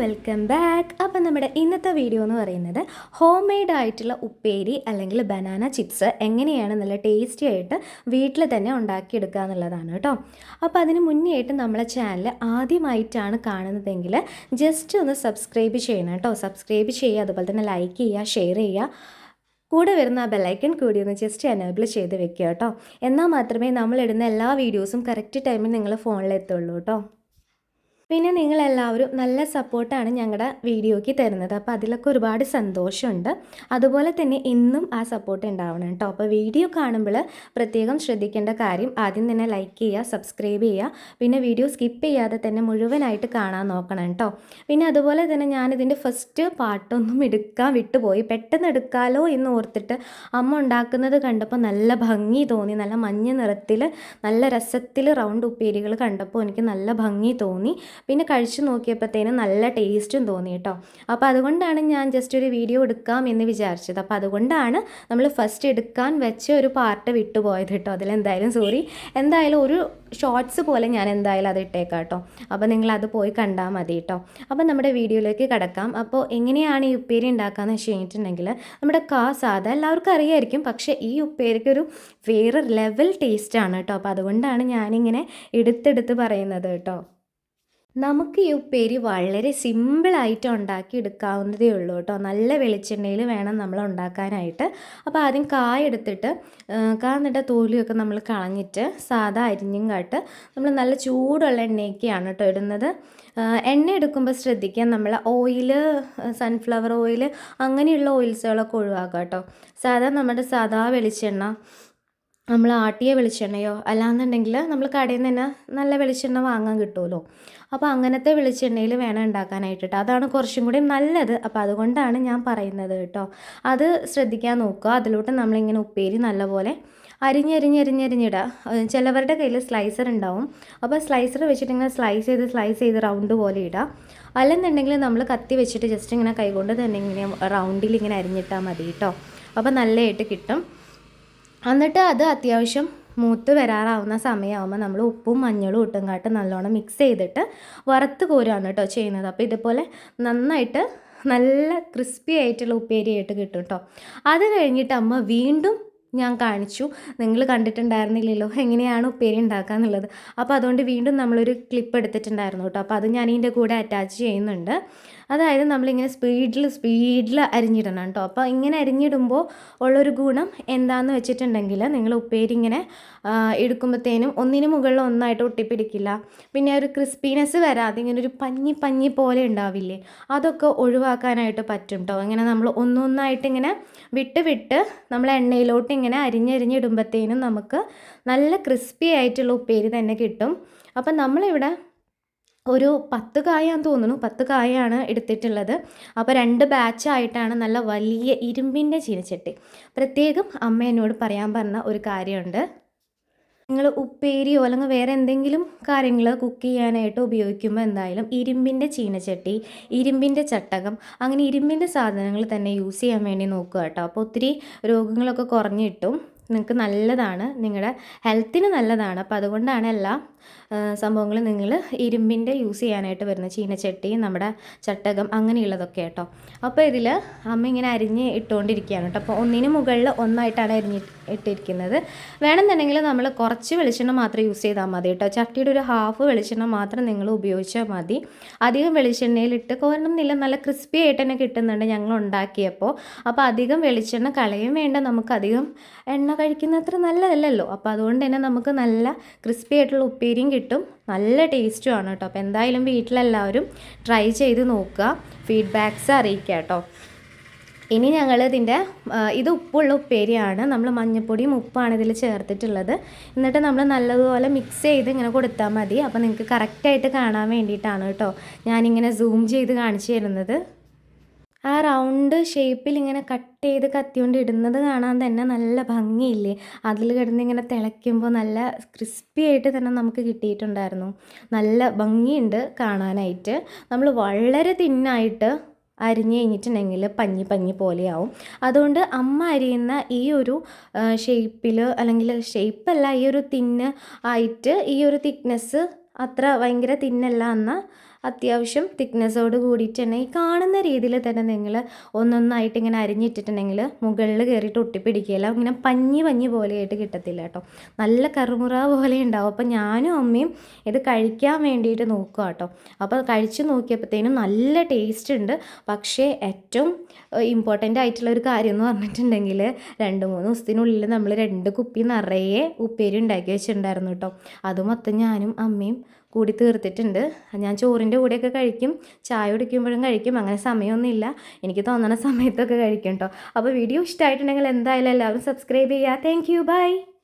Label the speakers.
Speaker 1: Welcome back. അപ്പം നമ്മുടെ ഇന്നത്തെ വീഡിയോ എന്ന് പറയുന്നത് ഹോം മെയ്ഡ് ആയിട്ടുള്ള ഉപ്പേരി അല്ലെങ്കിൽ ബനാന ചിപ്സ് എങ്ങനെയാണ് നല്ല ടേസ്റ്റി ആയിട്ട് വീട്ടിൽ തന്നെ ഉണ്ടാക്കിയെടുക്കുക എന്നുള്ളതാണ് കേട്ടോ. അപ്പോൾ അതിന് മുന്നേ ആയിട്ട് നമ്മളെ ചാനൽ ആദ്യമായിട്ടാണ് കാണുന്നതെങ്കിൽ ജസ്റ്റ് ഒന്ന് സബ്സ്ക്രൈബ് ചെയ്യണം കേട്ടോ. സബ്സ്ക്രൈബ് ചെയ്യുക അതുപോലെ തന്നെ ലൈക്ക് ചെയ്യുക ഷെയർ ചെയ്യുക. കൂടെ വരുന്ന ആ ബെല്ലൈക്കൺ കൂടി ഒന്ന് ജസ്റ്റ് എനേബിൾ ചെയ്ത് വെക്കുക കേട്ടോ. എന്നാൽ മാത്രമേ നമ്മളിടുന്ന എല്ലാ വീഡിയോസും കറക്റ്റ് ടൈമിൽ നിങ്ങൾ ഫോണിലെത്തുള്ളൂ കേട്ടോ. പിന്നെ നിങ്ങളെല്ലാവരും നല്ല സപ്പോർട്ടാണ് ഞങ്ങളുടെ വീഡിയോയ്ക്ക് തരുന്നത്. അപ്പോൾ അതിലൊക്കെ ഒരുപാട് സന്തോഷമുണ്ട്. അതുപോലെ തന്നെ ഇന്നും ആ സപ്പോർട്ട് ഉണ്ടാവണം കേട്ടോ അപ്പോൾ വീഡിയോ കാണുമ്പോൾ പ്രത്യേകം ശ്രദ്ധിക്കേണ്ട കാര്യം ആദ്യം തന്നെ ലൈക്ക് ചെയ്യുക സബ്സ്ക്രൈബ് ചെയ്യുക. പിന്നെ വീഡിയോ സ്കിപ്പ് ചെയ്യാതെ തന്നെ മുഴുവനായിട്ട് കാണാൻ നോക്കണം കേട്ടോ പിന്നെ അതുപോലെ തന്നെ ഞാനിതിന്റെ ഫസ്റ്റ് പാട്ടൊന്നും എടുക്കാൻ വിട്ടുപോയി. പെട്ടെന്ന് എടുക്കാലോ എന്ന് ഓർത്തിട്ട് അമ്മ ഉണ്ടാക്കുന്നത് കണ്ടപ്പോൾ നല്ല ഭംഗി തോന്നി. നല്ല മഞ്ഞ നിറത്തിൽ നല്ല രസത്തിൽ റൗണ്ട് ഉപ്പേരികൾ കണ്ടപ്പോൾ എനിക്ക് നല്ല ഭംഗി തോന്നി. പിന്നെ കഴിച്ചു നോക്കിയപ്പോഴത്തേനും നല്ല ടേസ്റ്റും തോന്നി കേട്ടോ. അപ്പോൾ അതുകൊണ്ടാണ് ഞാൻ ജസ്റ്റ് ഒരു വീഡിയോ എടുക്കാം എന്ന് വിചാരിച്ചത്. അപ്പോൾ അതുകൊണ്ടാണ് നമ്മൾ ഫസ്റ്റ് എടുക്കാൻ വെച്ച ഒരു പാർട്ട് വിട്ടുപോയത് കേട്ടോ. അതിലെന്തായാലും സോറി എന്തായാലും ഒരു ഷോർട്സ് പോലെ ഞാൻ എന്തായാലും അത് ഇട്ടേക്കാം കേട്ടോ. അപ്പോൾ നിങ്ങൾ അത് പോയി കണ്ടാൽ മതി കേട്ടോ. അപ്പോൾ നമ്മുടെ വീഡിയോയിലേക്ക് കിടക്കാം. അപ്പോൾ എങ്ങനെയാണ് ഈ ഉപ്പേരി ഉണ്ടാക്കാന്ന് വെച്ച് കഴിഞ്ഞിട്ടുണ്ടെങ്കിൽ നമ്മുടെ കാ സാധാ എല്ലാവർക്കും അറിയായിരിക്കും. പക്ഷേ ഈ ഉപ്പേരിക്ക് ഒരു വേറെ ലെവൽ ടേസ്റ്റാണ് കേട്ടോ. അപ്പോൾ അതുകൊണ്ടാണ് ഞാനിങ്ങനെ എടുത്തെടുത്ത് പറയുന്നത് കേട്ടോ. നമുക്ക് ഈ ഉപ്പേരി വളരെ സിമ്പിളായിട്ട് ഉണ്ടാക്കി എടുക്കാവുന്നതേ ഉള്ളൂ കേട്ടോ. നല്ല വെളിച്ചെണ്ണയിൽ വേണം നമ്മൾ ഉണ്ടാക്കാനായിട്ട്. അപ്പോൾ ആദ്യം കായ എടുത്തിട്ട് തോലിയൊക്കെ നമ്മൾ കളഞ്ഞിട്ട് സാധാ അരിഞ്ഞും കാട്ട് നമ്മൾ നല്ല ചൂടുള്ള എണ്ണയൊക്കെയാണ് കേട്ടോ ഇടുന്നത്. എണ്ണ എടുക്കുമ്പോൾ ശ്രദ്ധിക്കുക നമ്മൾ ഓയിൽ സൺഫ്ലവർ ഓയിൽ അങ്ങനെയുള്ള ഓയിൽസുകളൊക്കെ ഒഴിവാക്കുക കേട്ടോ. സാധാ നമ്മുടെ സാധാ വെളിച്ചെണ്ണ നമ്മൾ ആട്ടിയ വെളിച്ചെണ്ണയോ അല്ലാന്നുണ്ടെങ്കിൽ നമ്മൾ കടയിൽ നിന്ന് തന്നെ നല്ല വെളിച്ചെണ്ണ വാങ്ങാൻ കിട്ടുമല്ലോ അപ്പോൾ അങ്ങനത്തെ വെളിച്ചെണ്ണയിൽ വേണം ഉണ്ടാക്കാനായിട്ട് അതാണ് കുറച്ചും കൂടി നല്ലത്. അപ്പോൾ അതുകൊണ്ടാണ് ഞാൻ പറയുന്നത് കേട്ടോ അത് ശ്രദ്ധിക്കാൻ നോക്കുക. അതിലോട്ട് നമ്മളിങ്ങനെ ഉപ്പേരി നല്ലപോലെ അരിഞ്ഞരിഞ്ഞരിഞ്ഞരിഞ്ഞിടുക ചിലവരുടെ കയ്യിൽ സ്ലൈസർ ഉണ്ടാവും അപ്പോൾ സ്ലൈസർ വെച്ചിട്ട് ഇങ്ങനെ സ്ലൈസ് ചെയ്ത് സ്ലൈസ് ചെയ്ത് റൗണ്ട് പോലെ ഇടുക അല്ലെന്നുണ്ടെങ്കിൽ നമ്മൾ കത്തി വെച്ചിട്ട് ജസ്റ്റ് ഇങ്ങനെ കൈകൊണ്ട് തന്നെ ഇങ്ങനെ റൗണ്ടിൽ ഇങ്ങനെ അരിഞ്ഞിട്ടാൽ മതി കേട്ടോ അപ്പോൾ നല്ലതായിട്ട് കിട്ടും. എന്നിട്ട് അത് അത്യാവശ്യം മൂത്ത് വരാറാവുന്ന സമയമാകുമ്പോൾ നമ്മൾ ഉപ്പും മഞ്ഞളും ഇട്ടും കാട്ട് നല്ലോണം മിക്സ് ചെയ്തിട്ട് വറുത്ത് കോരുകയാണ് കേട്ടോ ചെയ്യുന്നത്. അപ്പോൾ ഇതുപോലെ നന്നായിട്ട് നല്ല ക്രിസ്പി ആയിട്ടുള്ള ഉപ്പേരിയായിട്ട് കിട്ടും കേട്ടോ അത് കഴിഞ്ഞിട്ട് അമ്മ വീണ്ടും ഞാൻ കാണിച്ചു. നിങ്ങൾ കണ്ടിട്ടുണ്ടായിരുന്നില്ലല്ലോ എങ്ങനെയാണ് ഉപ്പേരി ഉണ്ടാക്കുക എന്നുള്ളത്. അപ്പോൾ അതുകൊണ്ട് വീണ്ടും നമ്മളൊരു ക്ലിപ്പ് എടുത്തിട്ടുണ്ടായിരുന്നു കേട്ടോ അപ്പോൾ അത് ഞാൻ കൂടെ അറ്റാച്ച് ചെയ്യുന്നുണ്ട്. അതായത് നമ്മളിങ്ങനെ സ്പീഡിൽ സ്പീഡിൽ അരിഞ്ഞിടണം കേട്ടോ അപ്പോൾ ഇങ്ങനെ അരിഞ്ഞിടുമ്പോൾ ഉള്ളൊരു ഗുണം എന്താണെന്ന് വെച്ചിട്ടുണ്ടെങ്കിൽ നിങ്ങൾ ഉപ്പേരി ഇങ്ങനെ എടുക്കുമ്പോഴത്തേനും ഒന്നിന് മുകളിൽ ഒന്നായിട്ട് ഒട്ടിപ്പിടിക്കില്ല. പിന്നെ ഒരു ക്രിസ്പിനെസ് വരാതെ ഇങ്ങനെ ഒരു പഞ്ഞി പഞ്ഞി പോലെ ഉണ്ടാവില്ലേ? അതൊക്കെ ഒഴിവാക്കാനായിട്ട് പറ്റും കേട്ടോ ഇങ്ങനെ നമ്മൾ ഒന്നൊന്നായിട്ട് ഇങ്ങനെ വിട്ട് വിട്ട് നമ്മൾ എണ്ണയിലോട്ട് ഇങ്ങനെ അരിഞ്ഞരിഞ്ഞിടുമ്പോഴത്തേനും നമുക്ക് നല്ല ക്രിസ്പി ആയിട്ടുള്ള ഉപ്പേരി തന്നെ കിട്ടും. അപ്പം നമ്മളിവിടെ ഒരു പത്ത് കായാന്ന് തോന്നുന്നു. പത്ത് കായാണ് എടുത്തിട്ടുള്ളത്. അപ്പോൾ രണ്ട് ബാച്ചായിട്ടാണ് നല്ല വലിയ ഇരുമ്പിന്റെ ചീനച്ചട്ടി. പ്രത്യേകം അമ്മ എന്നോട് പറയാൻ പറഞ്ഞ ഒരു കാര്യമുണ്ട്. നിങ്ങൾ ഉപ്പേരിയോ അല്ലെങ്കിൽ വേറെ എന്തെങ്കിലും കാര്യങ്ങൾ കുക്ക് ചെയ്യാനായിട്ട് ഉപയോഗിക്കുമ്പോൾ എന്തായാലും ഇരുമ്പിന്റെ ചീനച്ചട്ടി ഇരുമ്പിന്റെ ചട്ടകം അങ്ങനെ ഇരുമ്പിന്റെ സാധനങ്ങൾ തന്നെ യൂസ് ചെയ്യാൻ വേണ്ടി നോക്കുക കേട്ടോ. അപ്പോൾ ഒത്തിരി രോഗങ്ങളൊക്കെ കുറഞ്ഞു കിട്ടും നിങ്ങൾക്ക് നല്ലതാണ്. നിങ്ങളുടെ ഹെൽത്തിന് നല്ലതാണ്. അപ്പോൾ അതുകൊണ്ടാണ് എല്ലാ സംഭവങ്ങളും നിങ്ങൾ ഇരുമ്പിന്റെ യൂസ് ചെയ്യാനായിട്ട് വരുന്ന ചീനച്ചട്ടി നമ്മുടെ ചട്ടകം അങ്ങനെയുള്ളതൊക്കെ കേട്ടോ. അപ്പോൾ ഇതിൽ അമ്മ ഇങ്ങനെ അരിഞ്ഞ് ഇട്ടുകൊണ്ടിരിക്കുകയാണ് കേട്ടോ. അപ്പോൾ ഒന്നിന് മുകളിൽ ഒന്നായിട്ടാണ് അരിഞ്ഞ് ഇട്ടിരിക്കുന്നത്. വേണമെന്നുണ്ടെങ്കിൽ നമ്മൾ കുറച്ച് വെളിച്ചെണ്ണ മാത്രം യൂസ് ചെയ്താൽ മതി കേട്ടോ. ചട്ടിയുടെ ഒരു ഹാഫ് വെളിച്ചെണ്ണ മാത്രം നിങ്ങൾ ഉപയോഗിച്ചാൽ മതി. അധികം വെളിച്ചെണ്ണയിലിട്ട് കോരണം നല്ല ക്രിസ്പി ആയിട്ട് തന്നെ കിട്ടുന്നുണ്ട് ഞങ്ങൾ ഉണ്ടാക്കിയപ്പോൾ. അപ്പോൾ അധികം വെളിച്ചെണ്ണ കളയും വേണ്ട നമുക്ക് അധികം എണ്ണ കഴിക്കുന്നത്ര നല്ലതല്ലല്ലോ. അപ്പോൾ അതുകൊണ്ട് തന്നെ നമുക്ക് നല്ല ക്രിസ്പി ആയിട്ടുള്ള ഉപ്പേരിയും കിട്ടും. നല്ല ടേസ്റ്റുമാണ് കേട്ടോ അപ്പോൾ എന്തായാലും വീട്ടിലെല്ലാവരും ട്രൈ ചെയ്ത് നോക്കുക. ഫീഡ്ബാക്ക്സ് അറിയിക്കുക കേട്ടോ ഇനി ഞങ്ങൾ ഇതിന്റെ ഇത് ഉപ്പുള്ള ഉപ്പേരിയാണ്. നമ്മൾ മഞ്ഞപ്പൊടിയും ഉപ്പാണ് ഇതിൽ ചേർത്തിട്ടുള്ളത്. എന്നിട്ട് നമ്മൾ നല്ലതുപോലെ മിക്സ് ചെയ്ത് ഇങ്ങനെ കൊടുത്താൽ മതി. അപ്പോൾ നിങ്ങൾക്ക് കറക്റ്റായിട്ട് കാണാൻ വേണ്ടിയിട്ടാണ് കേട്ടോ ഞാനിങ്ങനെ സൂം ചെയ്ത് കാണിച്ചു തരുന്നത്. ആ റൗണ്ട് ഷേപ്പിൽ ഇങ്ങനെ കട്ട് ചെയ്ത് കത്തിയോണ്ട് ഇടുന്നത് കാണാൻ തന്നെ നല്ല ഭംഗിയില്ലേ? അതിൽ കിടന്ന് ഇങ്ങനെ തിളയ്ക്കുമ്പോൾ നല്ല ക്രിസ്പി ആയിട്ട് തന്നെ നമുക്ക് കിട്ടിയിട്ടുണ്ടായിരുന്നു. നല്ല ഭംഗിയുണ്ട് കാണാനായിട്ട്. നമ്മൾ വളരെ തിന്നായിട്ട് അരിഞ്ഞ് കഴിഞ്ഞിട്ടുണ്ടെങ്കിൽ പഞ്ഞി പഞ്ഞി പോലെയാവും. അതുകൊണ്ട് അമ്മ അരിയുന്ന ഈ ഒരു ഷേപ്പിൽ അല്ലെങ്കിൽ ഷേപ്പല്ല ഈ ഒരു തിന്ന് ആയിട്ട് ഈ ഒരു തിക്നെസ് അത്ര ഭയങ്കര തിന്നല്ല എന്നാൽ അത്യാവശ്യം തിക്നെസ്സോട് കൂടിയിട്ട് തന്നെ ഈ കാണുന്ന രീതിയിൽ തന്നെ നിങ്ങൾ ഒന്നൊന്നായിട്ട് ഇങ്ങനെ അരിഞ്ഞിട്ടിട്ടുണ്ടെങ്കിൽ മുകളിൽ കയറിയിട്ട് ഒട്ടിപ്പിടിക്കുകയില്ല. ഇങ്ങനെ പഞ്ഞി പഞ്ഞി പോലെയായിട്ട് കിട്ടത്തില്ല കേട്ടോ. നല്ല കറുമുറ പോലെ ഉണ്ടാവും. അപ്പോൾ ഞാനും അമ്മയും ഇത് കഴിക്കാൻ വേണ്ടിയിട്ട് നോക്കുക കേട്ടോ. അപ്പോൾ കഴിച്ചു നോക്കിയപ്പോഴത്തേനും നല്ല ടേസ്റ്റ് ഉണ്ട്. പക്ഷേ ഏറ്റവും ഇമ്പോർട്ടന്റ് ആയിട്ടുള്ള ഒരു കാര്യം എന്ന് പറഞ്ഞിട്ടുണ്ടെങ്കിൽ രണ്ട് മൂന്ന് ദിവസത്തിനുള്ളിൽ നമ്മൾ രണ്ട് കുപ്പി നിറയെ ഉപ്പേരി ഉണ്ടാക്കി വെച്ചിട്ടുണ്ടായിരുന്നു കേട്ടോ. അത് മൊത്തം ഞാനും അമ്മയും കൂടി തീർത്തിട്ടുണ്ട്. ഞാൻ ചോറിന്റെ കൂടെയൊക്കെ കഴിക്കും ചായ കുടിക്കുമ്പോഴും കഴിക്കും അങ്ങനെ സമയമൊന്നുമില്ല. എനിക്ക് തോന്നണ സമയത്തൊക്കെ കഴിക്കും കേട്ടോ അപ്പോൾ വീഡിയോ ഇഷ്ടമായിട്ടുണ്ടെങ്കിൽ എന്തായാലും എല്ലാവരും സബ്സ്ക്രൈബ് ചെയ്യുക. Thank you by